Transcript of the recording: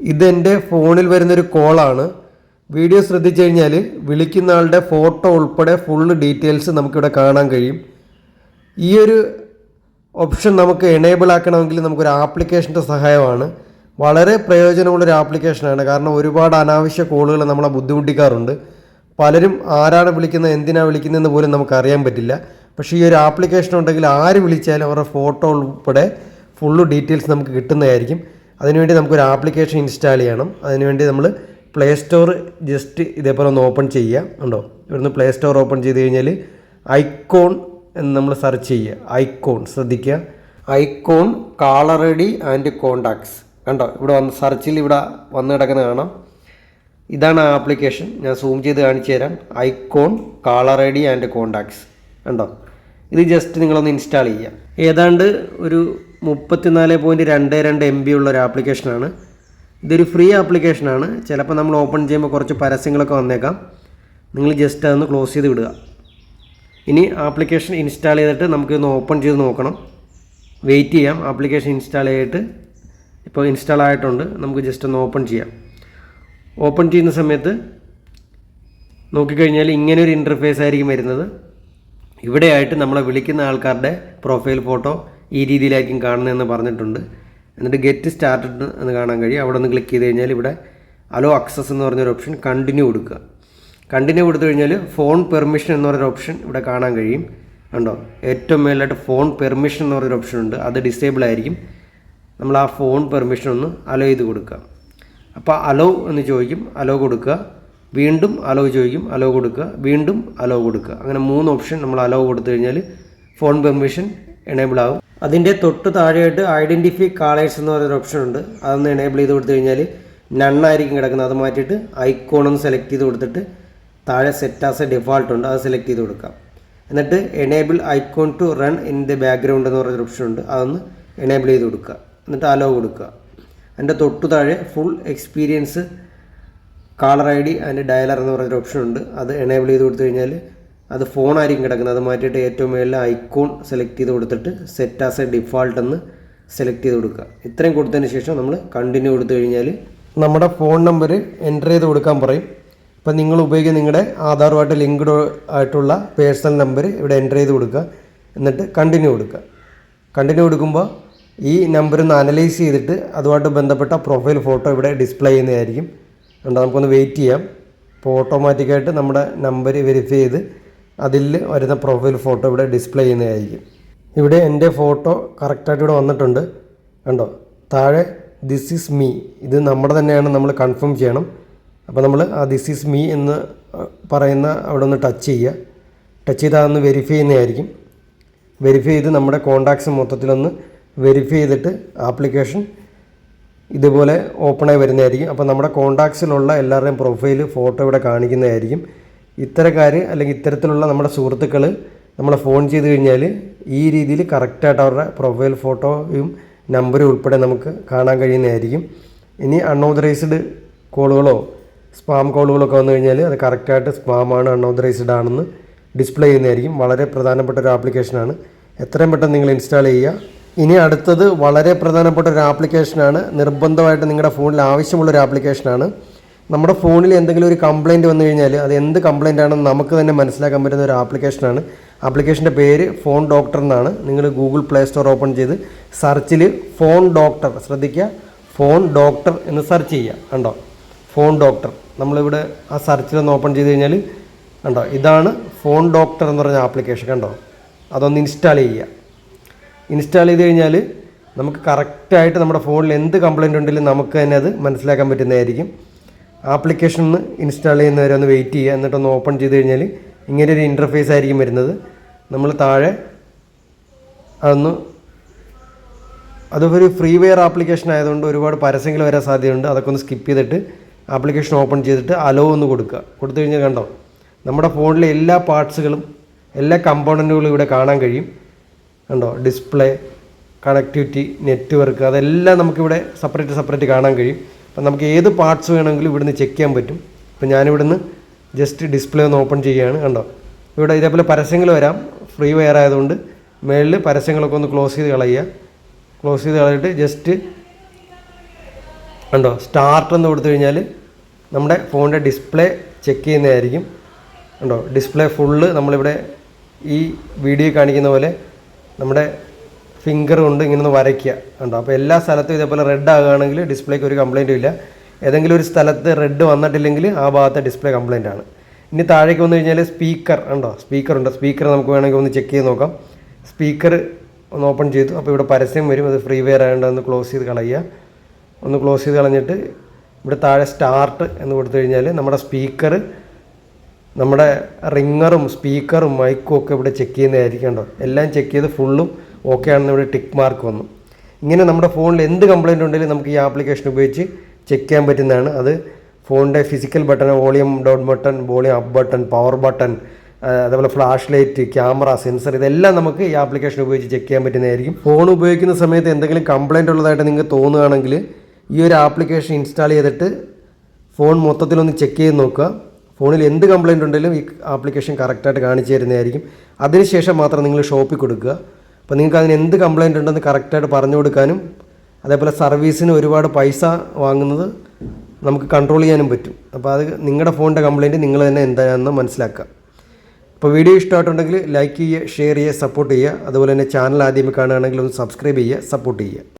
ഇതെന്റെ ഫോണിൽ വരുന്നൊരു കോളാണ്. വീഡിയോ ശ്രദ്ധിച്ചു കഴിഞ്ഞാൽ വിളിക്കുന്ന ആളുടെ ഫോട്ടോ ഉൾപ്പെടെ ഫുള്ള് ഡീറ്റെയിൽസ് നമുക്കിവിടെ കാണാൻ കഴിയും. ഈ ഒരു ഓപ്ഷൻ നമുക്ക് എനേബിൾ ആക്കണമെങ്കിൽ നമുക്കൊരു ആപ്ലിക്കേഷന്റെ സഹായമാണ്. വളരെ പ്രയോജനമുള്ളൊരു ആപ്ലിക്കേഷനാണ് കാരണം ഒരുപാട് അനാവശ്യ കോളുകൾ നമ്മളെ ബുദ്ധിമുട്ടിക്കാറുണ്ട്. പലരും ആരാണ് വിളിക്കുന്നത് എന്തിനാണ് വിളിക്കുന്നതെന്ന് പോലും നമുക്ക് അറിയാൻ പറ്റില്ല. പക്ഷേ ഈ ഒരു ആപ്ലിക്കേഷൻ ഉണ്ടെങ്കിൽ ആര് വിളിച്ചാലും അവരുടെ ഫോട്ടോ ഉൾപ്പെടെ ഫുള്ള് ഡീറ്റെയിൽസ് നമുക്ക് കിട്ടുന്നതായിരിക്കും. അതിനുവേണ്ടി നമുക്കൊരു ആപ്ലിക്കേഷൻ ഇൻസ്റ്റാൾ ചെയ്യണം. അതിനുവേണ്ടി നമ്മൾ പ്ലേ സ്റ്റോർ ജസ്റ്റ് ഇതേപോലെ ഒന്ന് ഓപ്പൺ ചെയ്യുക. ഉണ്ടോ ഇവിടുന്ന് പ്ലേ സ്റ്റോർ ഓപ്പൺ ചെയ്ത് കഴിഞ്ഞാൽ ഐക്കോൺ എന്ന് നമ്മൾ സെർച്ച് ചെയ്യുക. ഐക്കോൺ ശ്രദ്ധിക്കുക. Icon caller I D and contacts കണ്ടോ? ഇവിടെ വന്ന് സെർച്ചിൽ ഇവിടെ വന്ന് കിടക്കുന്ന കാണാം. ഇതാണ് ആ ആപ്ലിക്കേഷൻ ഞാൻ സൂം ചെയ്ത് കാണിച്ചു തരാം. Icon caller I D and contacts കണ്ടോ? ഇത് ജസ്റ്റ് നിങ്ങളൊന്ന് ഇൻസ്റ്റാൾ ചെയ്യുക. ഏതാണ്ട് ഒരു മുപ്പത്തിനാല് പോയിന്റ് രണ്ട് രണ്ട് എം ബി ഉള്ള ഒരു ആപ്ലിക്കേഷനാണ് ഇതൊരു ഫ്രീ ആപ്ലിക്കേഷനാണ് ചിലപ്പോൾ നമ്മൾ ഓപ്പൺ ചെയ്യുമ്പോൾ കുറച്ച് പരസ്യങ്ങളൊക്കെ വന്നേക്കാം. നിങ്ങൾ ജസ്റ്റ് അതൊന്ന് ക്ലോസ് ചെയ്ത് വിടുക. ഇനി ആപ്ലിക്കേഷൻ ഇൻസ്റ്റാൾ ചെയ്തിട്ട് നമുക്കൊന്ന് ഓപ്പൺ ചെയ്ത് നോക്കണം. വെയിറ്റ് ചെയ്യാം. ആപ്ലിക്കേഷൻ ഇൻസ്റ്റാൾ ചെയ്തിട്ട് ഇപ്പോൾ ഇൻസ്റ്റാൾ ആയിട്ടുണ്ട്. നമുക്ക് ജസ്റ്റ് ഒന്ന് ഓപ്പൺ ചെയ്യാം. ഓപ്പൺ ചെയ്യുന്ന സമയത്ത് നോക്കിക്കഴിഞ്ഞാൽ ഇങ്ങനെ ഒരു ഇന്റർഫേസ് ആയിരിക്കും വരുന്നത്. ഇവിടെയായിട്ട് നമ്മളെ വിളിക്കുന്ന ആൾക്കാരുടെ പ്രൊഫൈൽ ഫോട്ടോ ഈ രീതിയിലായിരിക്കും കാണുന്നതെന്ന് പറഞ്ഞിട്ടുണ്ട്. എന്നിട്ട് ഗെറ്റ് സ്റ്റാർട്ടഡ് എന്ന് കാണാൻ കഴിയും. അവിടെ ഒന്ന് ക്ലിക്ക് ചെയ്ത് കഴിഞ്ഞാൽ ഇവിടെ അലോ അക്സസ് എന്ന് പറഞ്ഞൊരു ഓപ്ഷൻ കണ്ടിന്യൂ കൊടുക്കുക. കണ്ടിന്യൂ കൊടുത്തു കഴിഞ്ഞാൽ ഫോൺ പെർമിഷൻ എന്ന് പറഞ്ഞൊരു ഓപ്ഷൻ ഇവിടെ കാണാൻ കഴിയും. കണ്ടോ? ഏറ്റവും മേലായിട്ട് ഫോൺ പെർമിഷൻ എന്ന് പറഞ്ഞൊരു ഓപ്ഷൻ ഉണ്ട്. അത് ഡിസേബിൾ ആയിരിക്കും. നമ്മൾ ആ ഫോൺ പെർമിഷൻ ഒന്ന് അലോ ചെയ്ത് കൊടുക്കുക. അപ്പോൾ അലോ എന്ന് ചോദിക്കും അലോ കൊടുക്കുക. വീണ്ടും അലോ ചോദിക്കും അലോ കൊടുക്കുക. വീണ്ടും അലോ കൊടുക്കുക. അങ്ങനെ മൂന്ന് ഓപ്ഷൻ നമ്മൾ അലോ കൊടുത്തു കഴിഞ്ഞാൽ ഫോൺ പെർമിഷൻ എനേബിൾ ആകും അതിന്റെ തൊട്ട് താഴെയായിട്ട് ഐഡന്റിഫൈ കാളേഴ്സ് എന്ന് പറയുന്ന ഓപ്ഷൻ ഉണ്ട്. അതൊന്ന് എനേബിൾ ചെയ്ത് കൊടുത്തു കഴിഞ്ഞാൽ നണ്ണായിരിക്കും കിടക്കുന്നത്. അത് മാറ്റിയിട്ട് ഐക്കോൺ ഒന്ന് സെലക്ട് ചെയ്ത് കൊടുത്തിട്ട് താഴെ സെറ്റ് ആസ് എ ഡിഫാൾട്ട് ഉണ്ട്. അത് സെലക്ട് ചെയ്ത് കൊടുക്കാം. എന്നിട്ട് enable icon to run in the background എന്ന് പറയുന്ന ഓപ്ഷൻ ഉണ്ട്. അതൊന്ന് എനേബിൾ ചെയ്ത് കൊടുക്കുക. എന്നിട്ട് അലോ കൊടുക്കുക. അതിന്റെ തൊട്ടു താഴെ full experience colour I D and dialler എന്ന് പറയുന്ന ഓപ്ഷൻ ഉണ്ട്. അത് എനേബിൾ ചെയ്ത് കൊടുത്തു കഴിഞ്ഞാൽ അത് ഫോണായിരിക്കും കിടക്കുന്നത്. അത് മാറ്റിയിട്ട് ഏറ്റവും മേളിൽ ഐക്കോൺ സെലക്ട് ചെയ്ത് കൊടുത്തിട്ട് സെറ്റ് ആസ് എ ഡിഫാൾട്ട് എന്ന് സെലക്ട് ചെയ്ത് കൊടുക്കുക. ഇത്രയും കൊടുത്തതിന് ശേഷം നമ്മൾ കണ്ടിന്യൂ കൊടുത്തു കഴിഞ്ഞാൽ നമ്മുടെ ഫോൺ നമ്പർ എന്റർ ചെയ്ത് കൊടുക്കാൻ പറയും. ഇപ്പം നിങ്ങൾ ഉപയോഗിക്കുന്ന നിങ്ങളുടെ ആധാറുമായിട്ട് ലിങ്ക്ഡ് ആയിട്ടുള്ള പേഴ്സണൽ നമ്പർ ഇവിടെ എന്റർ ചെയ്ത് കൊടുക്കുക. എന്നിട്ട് കണ്ടിന്യൂ കൊടുക്കുക. കണ്ടിന്യൂ കൊടുക്കുമ്പോൾ ഈ നമ്പർ ഒന്ന് അനലൈസ് ചെയ്തിട്ട് അതുമായിട്ട് ബന്ധപ്പെട്ട പ്രൊഫൈൽ ഫോട്ടോ ഇവിടെ ഡിസ്പ്ലേ ചെയ്യുന്നതായിരിക്കും. അതുകൊണ്ട് നമുക്കൊന്ന് വെയിറ്റ് ചെയ്യാം. അപ്പോൾ ഓട്ടോമാറ്റിക്കായിട്ട് നമ്മുടെ നമ്പർ വെരിഫൈ ചെയ്ത് അതിൽ വരുന്ന പ്രൊഫൈൽ ഫോട്ടോ ഇവിടെ ഡിസ്പ്ലേ ചെയ്യുന്നതായിരിക്കും. ഇവിടെ എന്റെ ഫോട്ടോ കറക്റ്റായിട്ട് ഇവിടെ വന്നിട്ടുണ്ട്. കണ്ടോ? താഴെ ദിസ് ഈസ് മീ ഇത് നമ്മുടെ തന്നെയാണ് നമ്മൾ കൺഫേം ചെയ്യണം. അപ്പോൾ നമ്മൾ ആ ദിസ് ഈസ് മീ എന്ന് പറയുന്ന അവിടെ ഒന്ന് ടച്ച് ചെയ്യുക. ടച്ച് ചെയ്താൽ ഒന്ന് വെരിഫൈ ചെയ്യുന്നതായിരിക്കും. വെരിഫൈ ചെയ്ത് നമ്മുടെ കോണ്ടാക്ട്സ് മൊത്തത്തിലൊന്ന് വെരിഫൈ ചെയ്തിട്ട് ആപ്ലിക്കേഷൻ ഇതുപോലെ ഓപ്പണായി വരുന്നതായിരിക്കും. അപ്പോൾ നമ്മുടെ കോണ്ടാക്ട്സിലുള്ള എല്ലാവരുടെയും പ്രൊഫൈൽ ഫോട്ടോ ഇവിടെ കാണിക്കുന്നതായിരിക്കും. ഇത്തരക്കാർ അല്ലെങ്കിൽ ഇത്തരത്തിലുള്ള നമ്മുടെ സുഹൃത്തുക്കൾ നമ്മളെ ഫോൺ ചെയ്ത് കഴിഞ്ഞാൽ ഈ രീതിയിൽ കറക്റ്റായിട്ട് അവരുടെ പ്രൊഫൈൽ ഫോട്ടോയും നമ്പറും ഉൾപ്പെടെ നമുക്ക് കാണാൻ കഴിയുന്നതായിരിക്കും. ഇനി അൺഓതറൈസ്ഡ് കോളുകളോ സ്പാം കോളുകളൊക്കെ വന്നു കഴിഞ്ഞാൽ അത് കറക്റ്റായിട്ട് സ്പാമാണ് അൺഓതറൈസ്ഡ് ആണെന്ന് ഡിസ്പ്ലേ ചെയ്യുന്നതായിരിക്കും. വളരെ പ്രധാനപ്പെട്ട ഒരു ആപ്ലിക്കേഷനാണ്. എത്രയും പെട്ടെന്ന് നിങ്ങൾ ഇൻസ്റ്റാൾ ചെയ്യുക. ഇനി അടുത്തത് വളരെ പ്രധാനപ്പെട്ട ഒരു ആപ്ലിക്കേഷനാണ്. നിർബന്ധമായിട്ട് നിങ്ങളുടെ ഫോണിൽ ആവശ്യമുള്ള ഒരു ആപ്ലിക്കേഷനാണ്. നമ്മുടെ ഫോണിൽ എന്തെങ്കിലും ഒരു കംപ്ലയിന്റ് വന്നു കഴിഞ്ഞാൽ അത് എന്ത് കംപ്ലയിന്റ് ആണെന്ന് നമുക്ക് തന്നെ മനസ്സിലാക്കാൻ പറ്റുന്ന ഒരു ആപ്ലിക്കേഷനാണ് ആപ്ലിക്കേഷന്റെ പേര് ഫോൺ ഡോക്ടർ എന്നാണ്. നിങ്ങൾ ഗൂഗിൾ പ്ലേ സ്റ്റോർ ഓപ്പൺ ചെയ്ത് സെർച്ചിൽ ഫോൺ ഡോക്ടർ ശ്രദ്ധിക്കുക. ഫോൺ ഡോക്ടർ എന്ന് സെർച്ച് ചെയ്യുക. കണ്ടോ? ഫോൺ ഡോക്ടർ നമ്മളിവിടെ ആ സെർച്ചിലൊന്ന് ഓപ്പൺ ചെയ്ത് കഴിഞ്ഞാൽ കണ്ടോ? ഇതാണ് ഫോൺ ഡോക്ടർ എന്ന് പറഞ്ഞ ആപ്ലിക്കേഷൻ കണ്ടോ? അതൊന്ന് ഇൻസ്റ്റാൾ ചെയ്യുക. ഇൻസ്റ്റാൾ ചെയ്ത് കഴിഞ്ഞാൽ നമുക്ക് കറക്റ്റായിട്ട് നമ്മുടെ ഫോണിൽ എന്ത് കംപ്ലയിന്റ് ഉണ്ടെങ്കിലും നമുക്ക് തന്നെ അത് മനസ്സിലാക്കാൻ പറ്റുന്നതായിരിക്കും. ആപ്ലിക്കേഷൻ ഒന്ന് ഇൻസ്റ്റാൾ ചെയ്യുന്നവരെ ഒന്ന് വെയിറ്റ് ചെയ്യുക. എന്നിട്ടൊന്ന് ഓപ്പൺ ചെയ്ത് കഴിഞ്ഞാൽ ഇങ്ങനെ ഒരു ഇന്റർഫേസ് ആയിരിക്കും വരുന്നത്. നമ്മൾ താഴെ അതൊന്ന് അതൊരു ഫ്രീ വെയർ ആപ്ലിക്കേഷൻ ആയതുകൊണ്ട് ഒരുപാട് പരസ്യങ്ങൾ വരാൻ സാധ്യതയുണ്ട്. അതൊക്കെ ഒന്ന് സ്കിപ്പ് ചെയ്തിട്ട് ആപ്ലിക്കേഷൻ ഓപ്പൺ ചെയ്തിട്ട് അലോ ഒന്ന് കൊടുക്കുക. കൊടുത്തു കഴിഞ്ഞാൽ കണ്ടോ? നമ്മുടെ ഫോണിലെ എല്ലാ പാർട്സുകളും എല്ലാ കമ്പോണന്റുകളും ഇവിടെ കാണാൻ കഴിയും. കണ്ടോ? ഡിസ്പ്ലേ കണക്ടിവിറ്റി നെറ്റ്വർക്ക് അതെല്ലാം നമുക്കിവിടെ സെപ്പറേറ്റ് സെപ്പറേറ്റ് കാണാൻ കഴിയും. അപ്പം നമുക്ക് ഏത് പാർട്സ് വേണമെങ്കിലും ഇവിടുന്ന് ചെക്ക് ചെയ്യാൻ പറ്റും. ഇപ്പം ഞാനിവിടുന്ന് ജസ്റ്റ് ഡിസ്പ്ലേ ഒന്ന് ഓപ്പൺ ചെയ്യുകയാണ് കണ്ടോ? ഇവിടെ ഇതേപോലെ പരസ്യങ്ങൾ വരാം. ഫ്രീ വെയർ ആയതുകൊണ്ട് മേളിൽ പരസ്യങ്ങളൊക്കെ ഒന്ന് ക്ലോസ് ചെയ്ത് കളയുക. ക്ലോസ് ചെയ്ത് കളഞ്ഞിട്ട് ജസ്റ്റ് കണ്ടോ? സ്റ്റാർട്ട് എന്ന് കൊടുത്തു കഴിഞ്ഞാൽ നമ്മുടെ ഫോണിന്റെ ഡിസ്പ്ലേ ചെക്ക് ചെയ്യുന്നതായിരിക്കും. കണ്ടോ? ഡിസ്പ്ലേ ഫുള്ള് നമ്മളിവിടെ ഈ വീഡിയോ കാണിക്കുന്ന പോലെ നമ്മുടെ ഫിംഗർ കൊണ്ട് ഇങ്ങനെ ഒന്ന് വരയ്ക്കുക. കണ്ടോ? അപ്പോൾ എല്ലാ സ്ഥലത്തും ഇതേപോലെ റെഡ് ആകുകയാണെങ്കിൽ ഡിസ്പ്ലേക്ക് ഒരു കംപ്ലൈന്റും ഇല്ല. ഏതെങ്കിലും ഒരു സ്ഥലത്ത് റെഡ് വന്നിട്ടില്ലെങ്കിൽ ആ ഭാഗത്തെ ഡിസ്പ്ലേ കംപ്ലൈന്റ് ആണ്. ഇനി താഴേക്ക് വന്നു കഴിഞ്ഞാൽ സ്പീക്കർ ഉണ്ടോ? സ്പീക്കർ ഉണ്ട്. സ്പീക്കർ നമുക്ക് വേണമെങ്കിൽ ഒന്ന് ചെക്ക് ചെയ്ത് നോക്കാം. സ്പീക്കർ ഒന്ന് ഓപ്പൺ ചെയ്തു. അപ്പോൾ ഇവിടെ പരസ്യം വരും. അത് ഫ്രീ വെയർ ആയതുകൊണ്ട് ഒന്ന് ക്ലോസ് ചെയ്ത് കളയുക. ഒന്ന് ക്ലോസ് ചെയ്ത് കളഞ്ഞിട്ട് ഇവിടെ താഴെ സ്റ്റാർട്ട് എന്ന് കൊടുത്തു കഴിഞ്ഞാൽ നമ്മുടെ സ്പീക്കർ നമ്മുടെ റിങ്ങറും സ്പീക്കറും മൈക്കും ഒക്കെ ഇവിടെ ചെക്ക് ചെയ്യുന്നതായിരിക്കും കേട്ടോ എല്ലാം ചെക്ക് ചെയ്ത് ഫുള്ളും ഓക്കെ ആണെന്ന് ഇവിടെ ടിക്ക് മാർക്ക് വന്നു. ഇങ്ങനെ നമ്മുടെ ഫോണിൽ എന്ത് കംപ്ലൈന്റ് ഉണ്ടെങ്കിലും നമുക്ക് ഈ ആപ്ലിക്കേഷൻ ഉപയോഗിച്ച് ചെക്ക് ചെയ്യാൻ പറ്റുന്നതാണ്. അത് ഫോണിന്റെ physical button volume down button volume up button power button അതേപോലെ ഫ്ലാഷ് ലൈറ്റ് ക്യാമറ സെൻസർ ഇതെല്ലാം നമുക്ക് ഈ ആപ്ലിക്കേഷൻ ഉപയോഗിച്ച് ചെക്ക് ചെയ്യാൻ പറ്റുന്നതായിരിക്കും. ഫോൺ ഉപയോഗിക്കുന്ന സമയത്ത് എന്തെങ്കിലും കംപ്ലൈന്റ് ഉള്ളതായിട്ട് നിങ്ങൾക്ക് തോന്നുകയാണെങ്കിൽ ഈ ഒരു ആപ്ലിക്കേഷൻ ഇൻസ്റ്റാൾ ചെയ്തിട്ട് ഫോൺ മൊത്തത്തിലൊന്ന് ചെക്ക് ചെയ്ത് നോക്കുക. ഫോണിൽ എന്ത് കംപ്ലൈന്റ് ഉണ്ടെങ്കിലും ഈ ആപ്ലിക്കേഷൻ കറക്റ്റായിട്ട് കാണിച്ചു തരുന്നതായിരിക്കും. അതിനുശേഷം മാത്രം നിങ്ങൾ ഷോപ്പിൽ കൊടുക്കുക. അപ്പോൾ നിങ്ങൾക്ക് അതിന് എന്ത് കംപ്ലയിന്റ് ഉണ്ടെന്ന് കറക്റ്റായിട്ട് പറഞ്ഞു കൊടുക്കാനും അതേപോലെ സർവീസിന് ഒരുപാട് പൈസ വാങ്ങുന്നത് നമുക്ക് കൺട്രോൾ ചെയ്യാനും പറ്റും. അപ്പോൾ അത് നിങ്ങളുടെ ഫോണിന്റെ കംപ്ലയിന്റ് നിങ്ങൾ തന്നെ എന്താണെന്ന് മനസ്സിലാക്കുക. അപ്പോൾ വീഡിയോ ഇഷ്ടമായിട്ടുണ്ടെങ്കിൽ ലൈക്ക് ചെയ്യുക ഷെയർ ചെയ്യുക സപ്പോർട്ട് ചെയ്യുക. അതുപോലെ തന്നെ ചാനൽ ആദ്യമേ കാണുകയാണെങ്കിൽ ഒന്ന് സബ്സ്ക്രൈബ് ചെയ്യുക സപ്പോർട്ട് ചെയ്യുക.